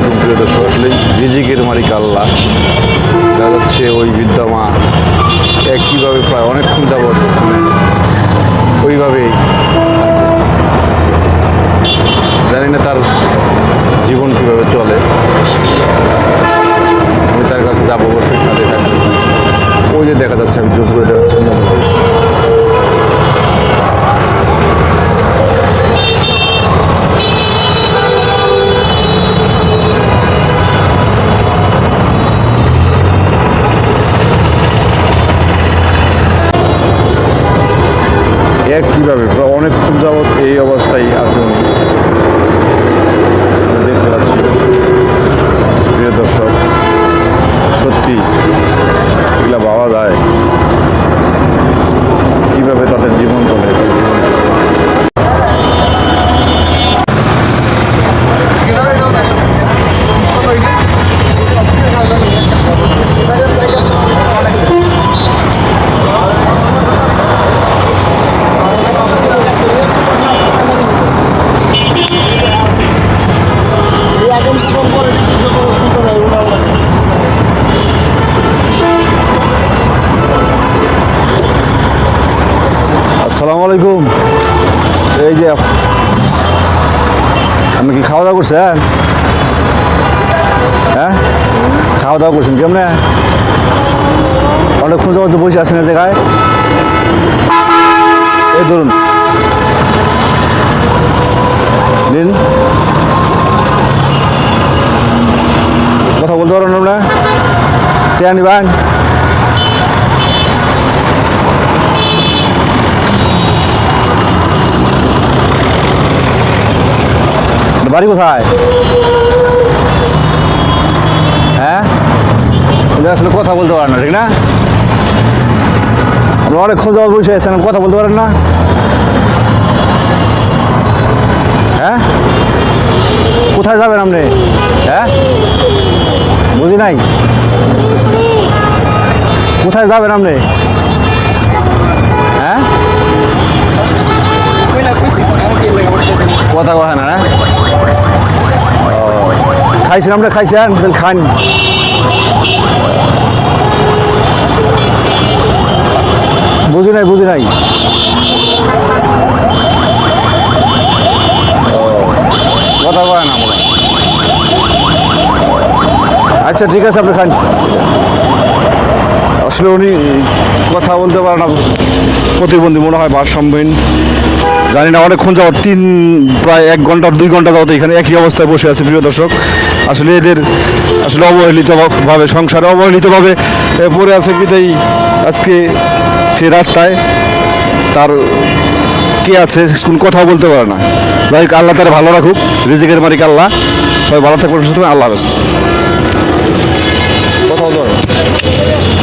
আলাইকুম প্রিয় দর্শক আসলে রিজিকের মালিক আল্লাহ। দেখা যাচ্ছে ওই বৃদ্ধা মা এক কীভাবে? অনেকক্ষণ যাবৎ এই অবস্থায় আছে উনি। দেখতে পাচ্ছি। প্রিয় দর্শক, সত্যি, এগুলা পাওয়া যায়। আসসালামু আলাইকুম। এই যে আপনি কি খাওয়া দাওয়া করছেন? হ্যাঁ? খাওয়া দাওয়া করছেন কেমনে? অনেকক্ষণ যাবত বসে আছেন এই জায়গায়। এই ধরুন। নিন কথা বলতে পারবেন না টেয়া নিবেন বাড়ি কোথায় হ্যাঁ আসলে কথা বলতে পারেন না ঠিক না আপনি অনেকক্ষণ যাওয়া বসে আছেন কথা বলতে পারেন না হ্যাঁ কোথায় যাবেন আপনি হ্যাঁ বুঝি নাই কোথায় যাবেন আপনি হ্যাঁ? কথা কথা না না খাইছেন আমরা খাইছেন খান বুঝি নাই বুঝি নাই ও, কথা কয় না মনে হয়। আচ্ছা ঠিক আছে আপনি খান। আসলে উনি কথা বলতে পারে না প্রতিবন্ধী মনে হয় ভারসাম্যহীন। জানি না অনেকক্ষণ যাওয়ার তিন প্রায় এক ঘণ্টা দুই ঘণ্টা যাওয়াতে এখানে একই অবস্থায় বসে আছে প্রিয় দর্শক। আসলে এদের আসলে অবহেলিতভাবে সংসারে অবহেলিতভাবে পড়ে আছে বিদায়ী আজকে সে রাস্তায়। তার কে আছে কোন কথাও বলতে পারে না। যাই হোক আল্লাহ তার ভালো রাখুক রিজিকের মালিক আল্লাহ। সবাই ভালো থাকবেন থাকবেন, আল্লাহ হাফেজ। I don't.